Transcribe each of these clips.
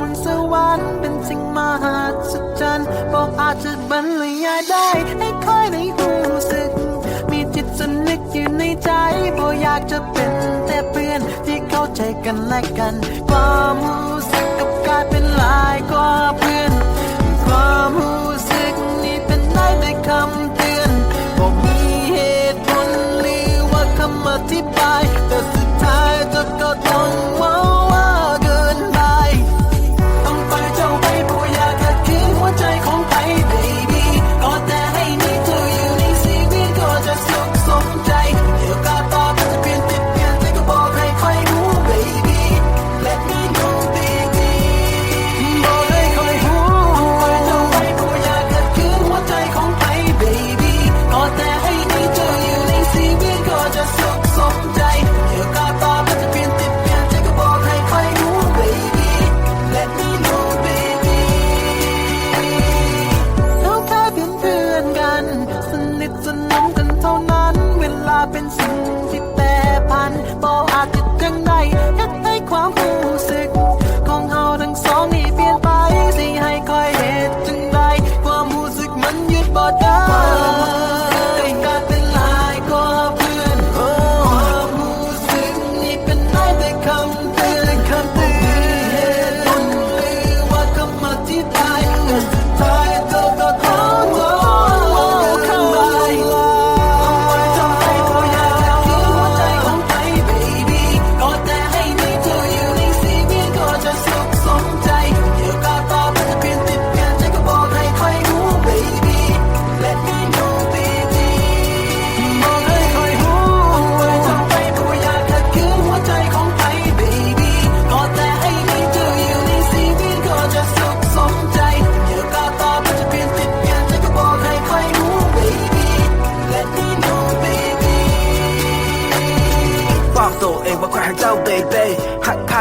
บนสวรรค์เป็นสิ่งมหัศจรรย์บอกอาจจะบรรยายได้ให้ค่อยได้รู้สึก มีจิตสนึกอยู่ในใจบอกอยากจะเป็นแต่เพื่อนที่เข้าใจกันและกัน ความรู้สึกกับกลายเป็นหลายกว่าเพื่อน ความรู้สึกนี้เป็นได้แต่คำเตือนบอกมีเหตุผลหรือว่าคำอธิบาย จั บอกตัวเองว่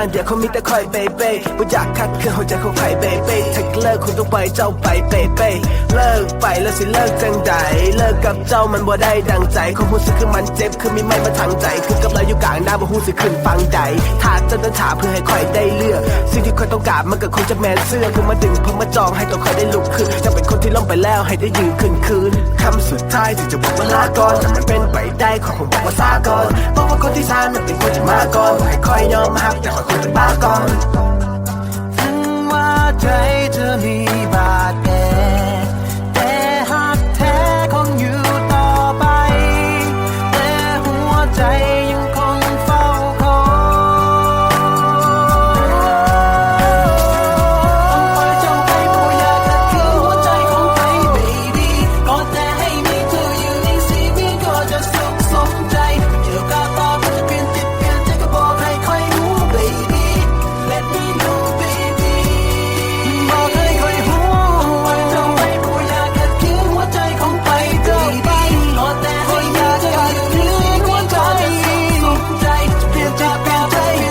าใครให้เจ้ากข้างเดียวเขามีแต่คอยเบเบ้ว่อยากคัดคืนหัวใจของใครเบเบ้ถ้าเลิกคุณต้องไปเจ้าไปเบเบ้เลิกไปแล้วสิเลิกจังใดเลิกกับเจ้ามันบ่ได้ดังใจความรู้สึกคือมันเจ็บคือมีไม่มาทางใจ คือกับเราอยู่กลางหน้ำบ่ฮู้สิขึ้นฟังใดถ้าเจ้านั้นถามเพื่อให้คอยได้เลือกสิ่งที่คอยต้องการมันก็คงจะแมนเสื้อคือมาดึงเพื่อมาจองให้ตัวคอยได้ลุกขึ้นจะเป็นคนที่ล้มไปแล้วให้ได้ยืนขึ้นคืนคำสุดท้ายที่จะบอกว่าลาก่อนมันเป็นไปได้ขอผมบอกว่าซาก่อนบอกว่าคนที่ทานมันเป็นคนที่มาก่อนให้คอยยอมหักแต่คอยคนจะ